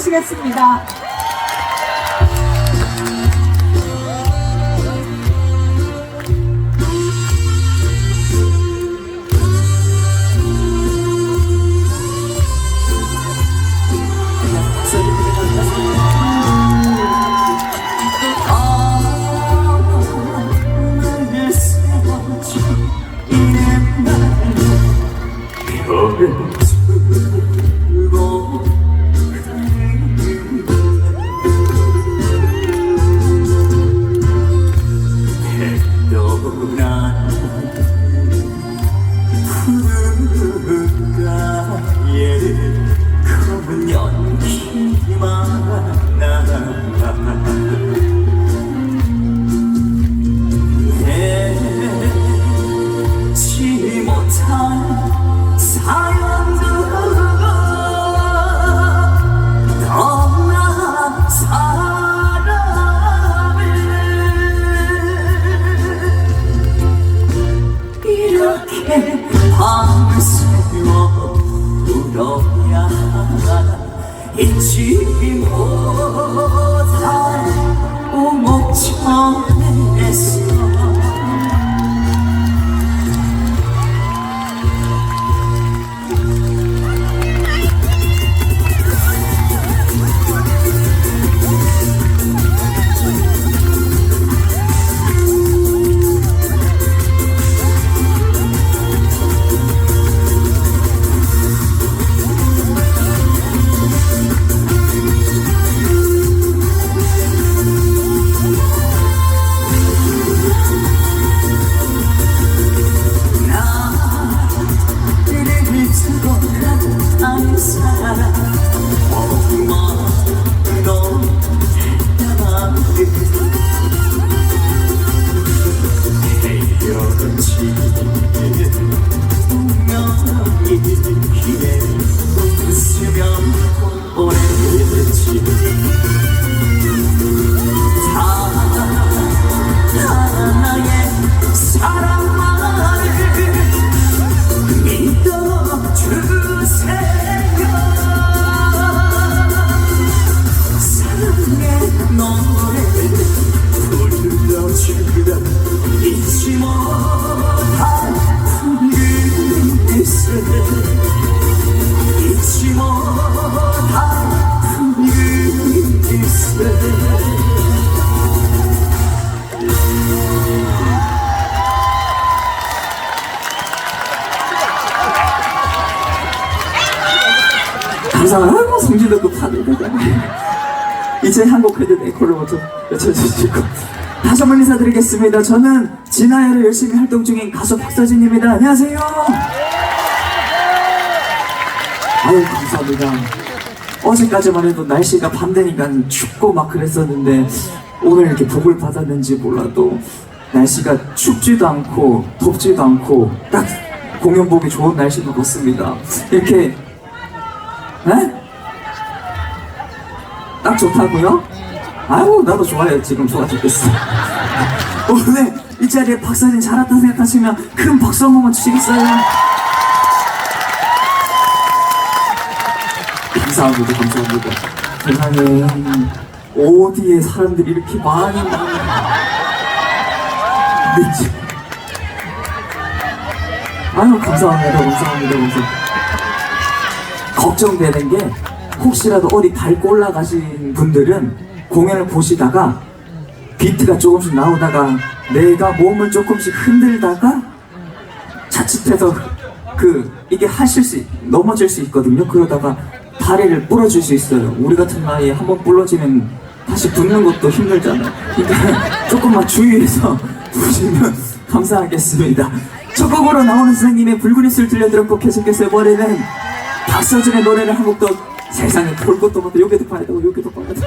모시겠습니다. 해도 에코를 먼저 외쳐주시고 다시 한번 인사드리겠습니다. 저는 진아야로 열심히 활동 중인 가수 박서진입니다. 안녕하세요. 아유 감사합니다. 어제까지만 해도 날씨가 밤 되니까 춥고 막 그랬었는데 오늘 이렇게 복을 받았는지 몰라도 날씨가 춥지도 않고 덥지도 않고 딱 공연 보기 좋은 날씨인 것 같습니다. 이렇게 네? 딱 좋다고요? 아유 나도 좋아요. 지금 좋아 죽겠어. 오늘 이 자리에 박사님 잘 왔다 생각하시면 큰 박수 한 번만 주시겠어요? 감사합니다. 감사합니다. 세상에 어디에 사람들이 이렇게 많이 미치 아유 감사합니다. 감사합니다. 감사합니다. 걱정되는 게 혹시라도 어디 밟고 올라가신 분들은 공연을 보시다가 비트가 조금씩 나오다가 내가 몸을 조금씩 흔들다가 자칫해서 그 이게 하실 수 있- 넘어질 수 있거든요. 그러다가 다리를 부러질 수 있어요. 우리 같은 나이에 한 번 부러지면 다시 붙는 것도 힘들잖아요. 그러니까 조금만 주의해서 보시면 감사하겠습니다. 첫 곡으로 나오는 선생님의 붉은 입술 들려드렸고 계속해서 이번에는 박서준의 노래를 한 곡 더 세상에 볼 것도 없는데 여기도 봐야 되고 여기도 봐야 되고.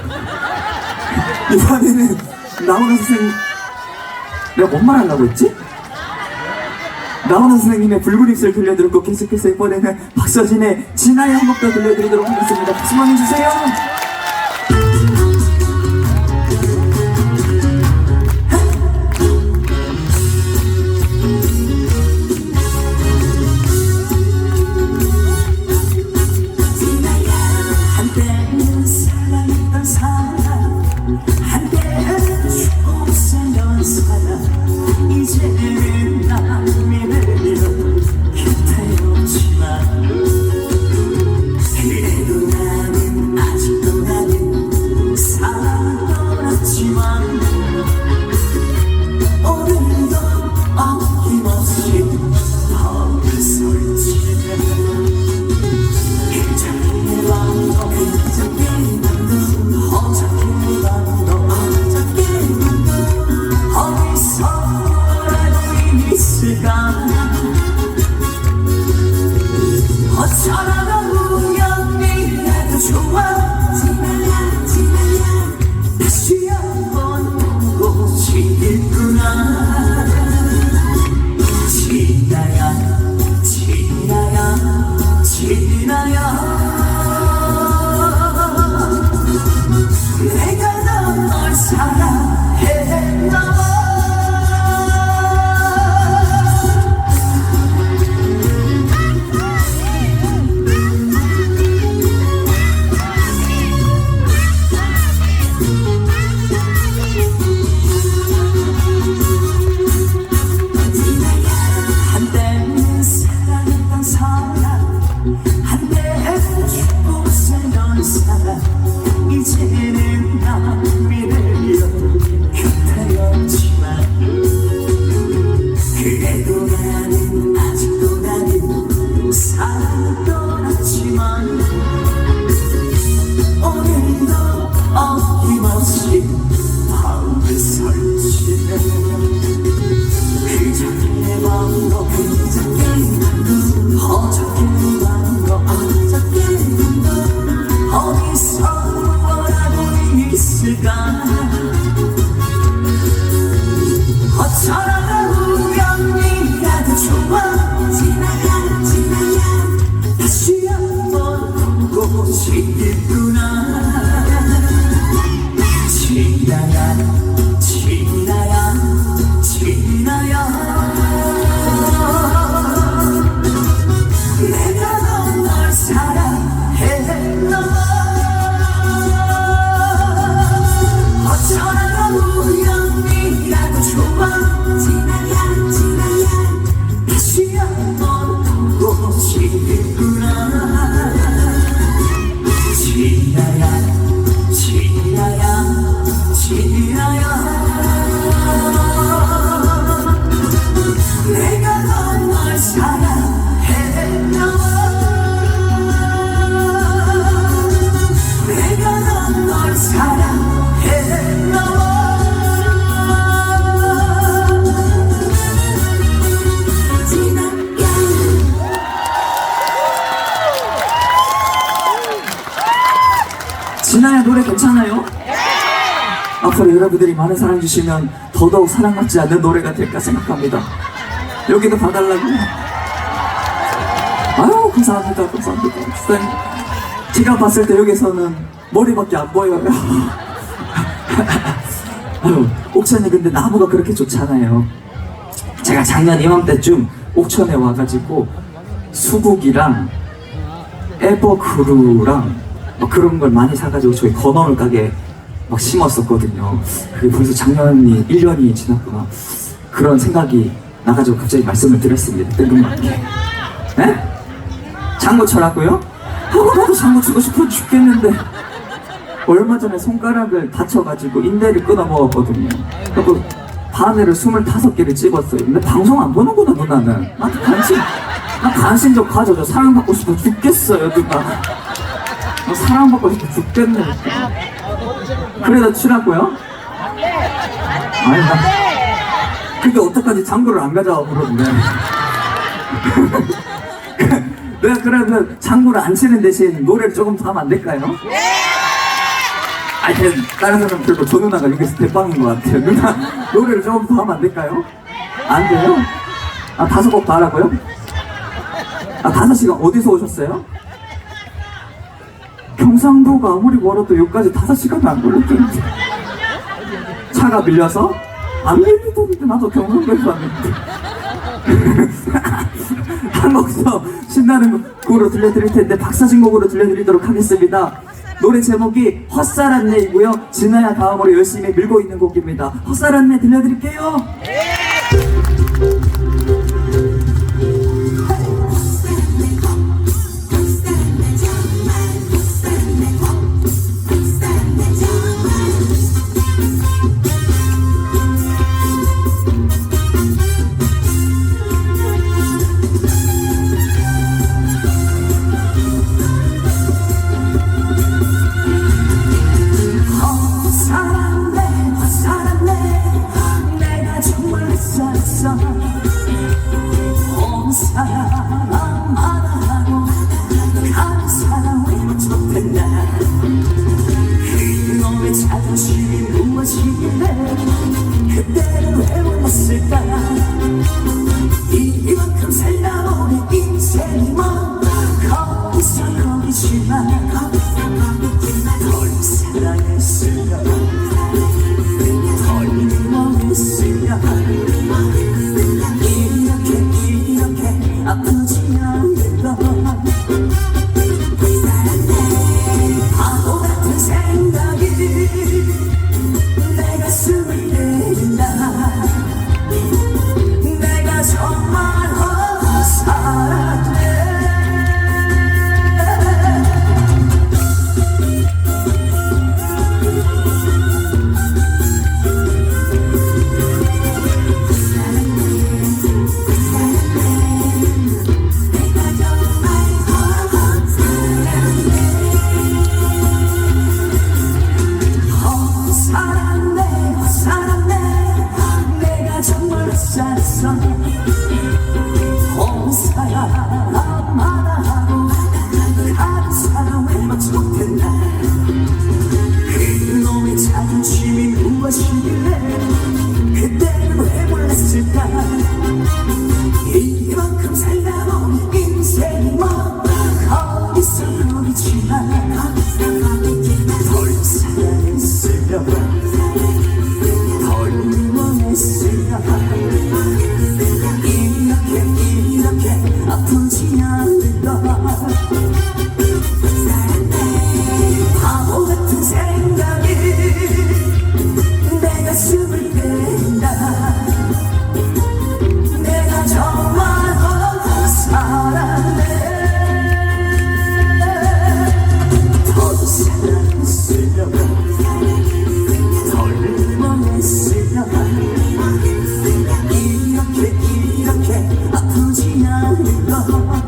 이번에는 나오는 선생님 내가 뭔 말 하려고 했지? 나오는 선생님의 붉은 입술 들려드렸고 계속해서 이번에는 박서진의 진아의 한곡더 들려드리도록 하겠습니다. 박수 많이 주세요 지나야 노래 괜찮아요? 앞으로 여러분들이 많은 사랑 주시면 더더욱 사랑받지 않는 노래가 될까 생각합니다. 여기도 봐달라고. 아유 감사합니다, 감사합니다. 선생님, 제가 봤을 때 여기서는 머리밖에 안 보여요. 아유, 옥천이 근데 나무가 그렇게 좋잖아요. 제가 작년 이맘때쯤 옥천에 와가지고 수국이랑 에버그루랑 막 그런 걸 많이 사가지고 저희 건어물 가게 막 심었었거든요. 그게 벌써 작년이 1년이 지났구나. 그런 생각이 나가지고 갑자기 말씀을 드렸습니다. 뜬금없게. 네? 장구 쳐라고요? 하고 나도 장구 치고 싶어 죽겠는데 얼마 전에 손가락을 다쳐가지고 인대를 끊어 먹었거든요. 그리고 바늘을 25개를 찍었어요. 근데 방송 안 보는구나 누나는. 나한테 관심, 나 관심 좀 가져줘. 사랑받고 싶어 죽겠어요 누나. 나 사랑받고 싶어 죽겠네. 그래도 치라고요? 아니 나 그게 어떡하지 장구를 안 가져와 부르는데 내가 그러면 장구를 안 치는 대신 노래를 조금 더 하면 안 될까요? 아니 걔 다른 사람 들고 저 누나가 여기서 대빵인 것 같아요 누나 노래를 조금 더 하면 안 될까요? 안 돼요? 아 다섯 곡더 하라고요? 아 다섯 시간 어디서 오셨어요? 경상도가 아무리 멀어도 여기까지 다섯 시간은 안 걸렸던데. 차가 밀려서? 안 밀리던데 나도 경상도에서 왔는데. 한곡더 신나는 곡으로 들려드릴 텐데 박사진 곡으로 들려드리도록 하겠습니다. 노래 제목이 헛살안내이고요. 진아야 다음으로 열심히 밀고 있는 곡입니다. 헛살안내 들려드릴게요 그때를 왜 몰랐을까 이만큼 살다 보니 인생이 뭐 Oh,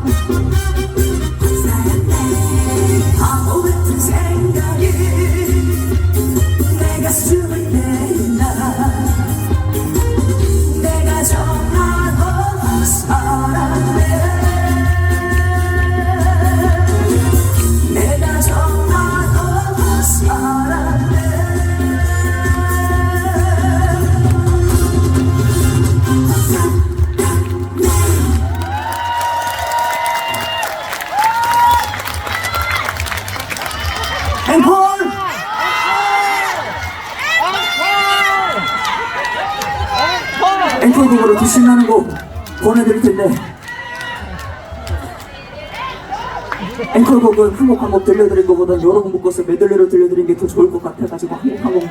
앵콜곡은 한곡 한 곡 들려드린 것보다 여러 곡 묶어서 메들리로 들려드린 게 더 좋을 것 같아가지고 한곡한곡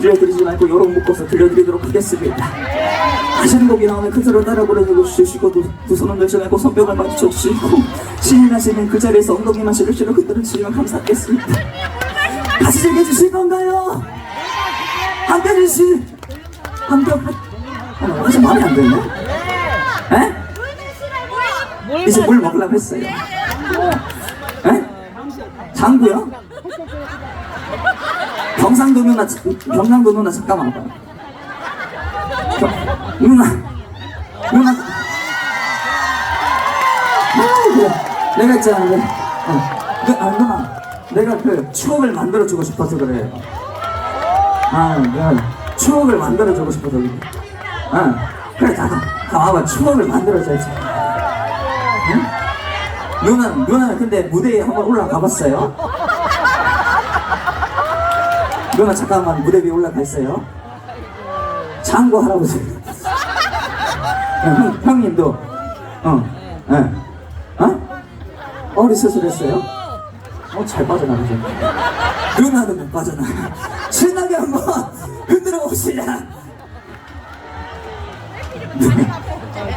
들려드리지 말고 여러 곡 묶어서 들려드리도록 하겠습니다. 하시는 곡이 나오면 그 소리를 따라 부르주시고 두, 두 손을 내셔내고 손뼉을 맞춰 주시고 신이 나시면 그 자리에서 엉덩이만 시루시루 흔들어 주시면 감사하겠습니다. 같이 즐겨주실 건가요? 한별이 씨 한별 어, 아직 마음에 안 드네. 에? 이제 물 먹으려고 했어요 에? 장구요? 경상도 누나 경상도 누나 잠깐만 경, 누나 누나 아, 그래. 내가 있잖아. 어. 그, 아, 누나 내가 그 추억을 만들어주고 싶어서 그래 아 내가 추억을 만들어주고 싶어서 그래 아 그래 자, 가 와봐 추억을 만들어줘야지 응? 누나 누나는 근데 무대에 한번 올라가 봤어요? 누나 잠깐만 무대 위에 올라가 있어요 장구 할아버지 형, 형님도 어, 예. 어? 어리 수술했어요? 어, 잘 빠져나가죠. 누나는 못 빠져나. 신나게 한번 흔들어 봅시다.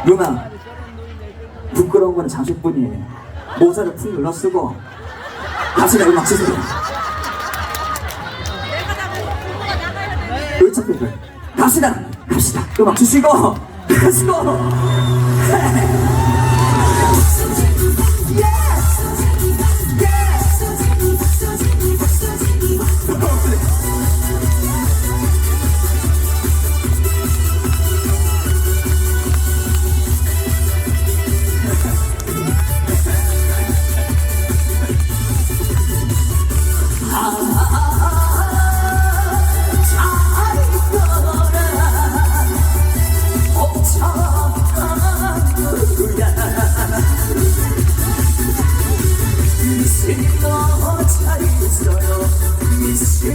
누나, 부끄러운 건 잠시뿐이에요. 모자를 푹 눌러 쓰고, 같이 음악. 어차피 그래. 갑시다! 갑시다! 음악 주시고, 가시고! 미스도 잘 있어요 미스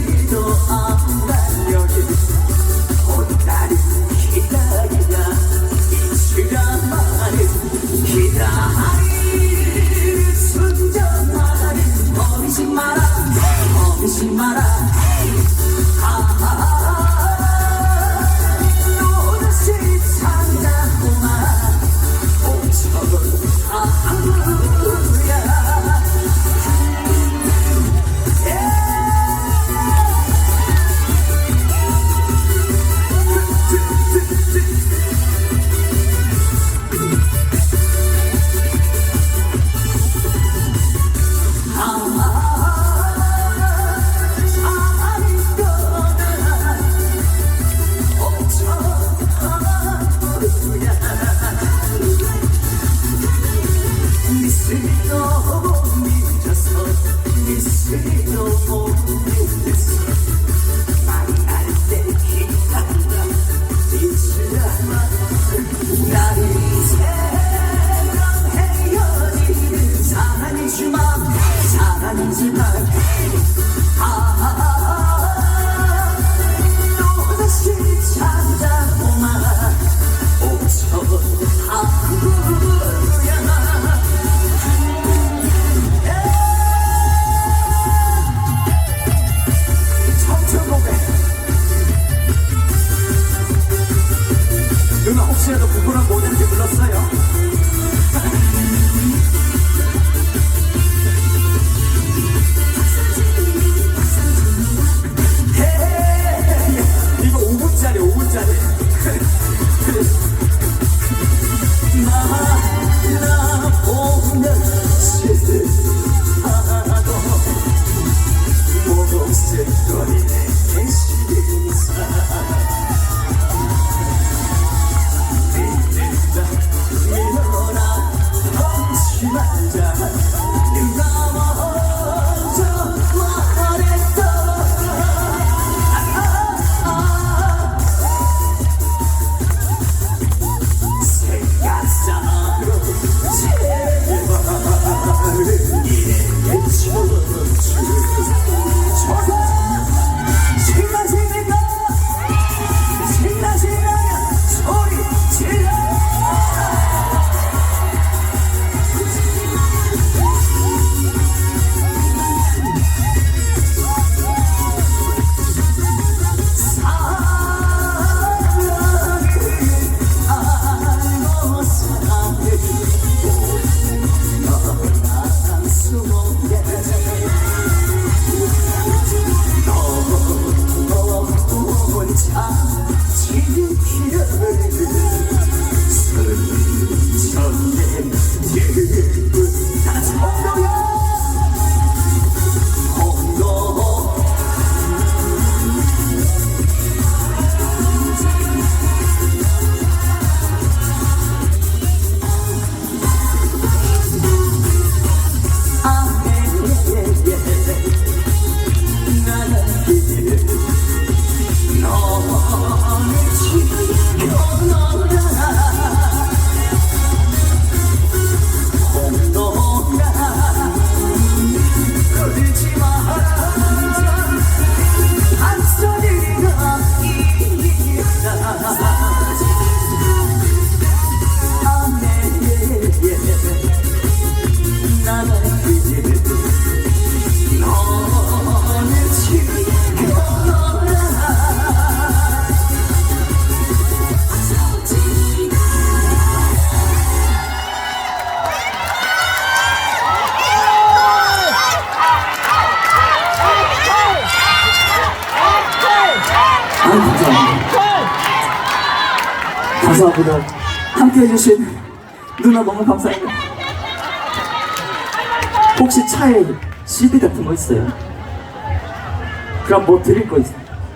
그럼 뭐 드릴 거 있,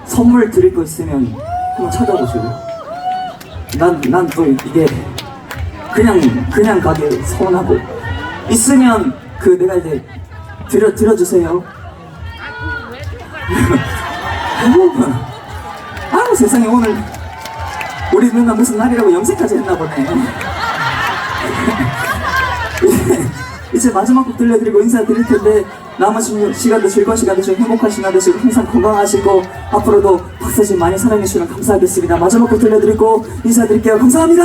선물 드릴 거 있으면 한번 찾아보시고요. 난, 난 또 이게 그냥, 그냥 가게 서운하고. 있으면 그 내가 이제 들여, 들어주세요. 아우 세상에 오늘 우리 누나 무슨 날이라고 염색까지 했나 보네. 이제 마지막 곡 들려드리고 인사드릴 텐데 남은 시- 시간도 즐거운 시간 되시고 행복한 시간 되시고 항상 건강하시고 앞으로도 박서진 많이 사랑해 주시면 감사하겠습니다. 마지막 곡 들려드리고 인사드릴게요. 감사합니다.